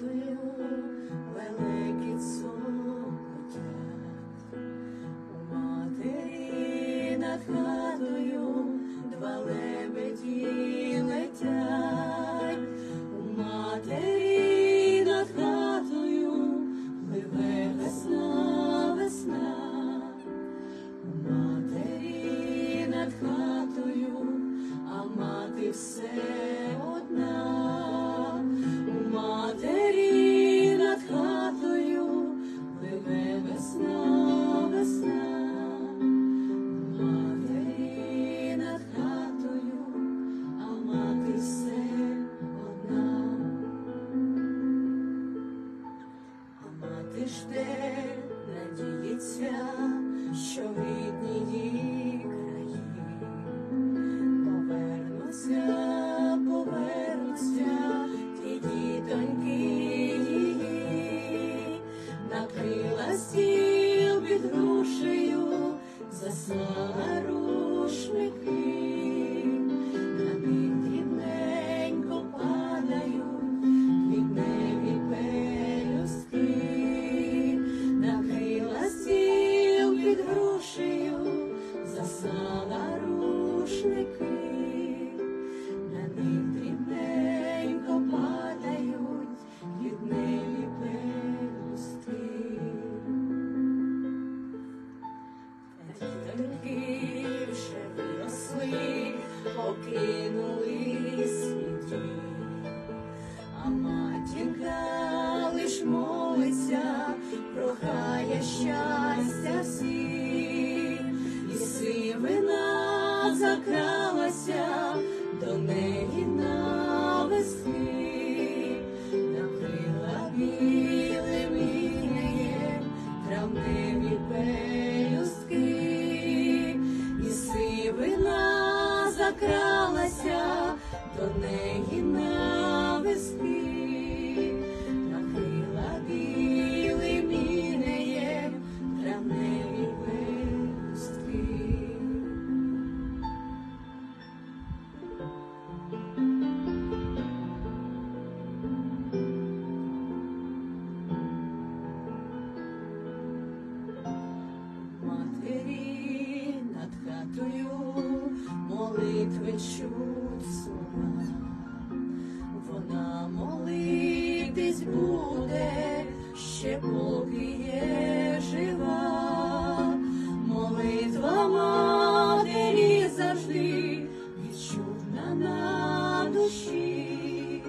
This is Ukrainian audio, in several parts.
хатою великий сон. У матері над хатою два лебеді летять. У матері над хатою пливе весна, весна. У матері над хатою, а мати все надіється, що в рідній покинули свій дім. А матінка лиш молиться, прохає щастя всім, і сивина закралася до неї навесни, накрила білим сивина закралася до неї навесни, молитви чуть слова, вона молитись буде, ще поки є жива, молитва матері завжди відчутна на душі,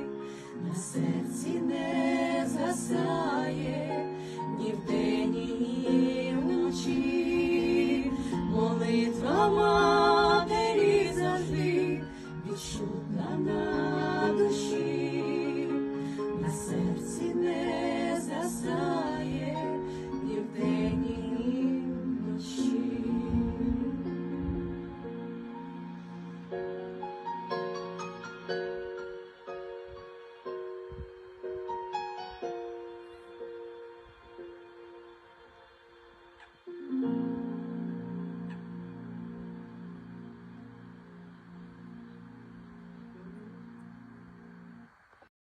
на серці не згасає ні в день, ні вночі, молитва. матері say.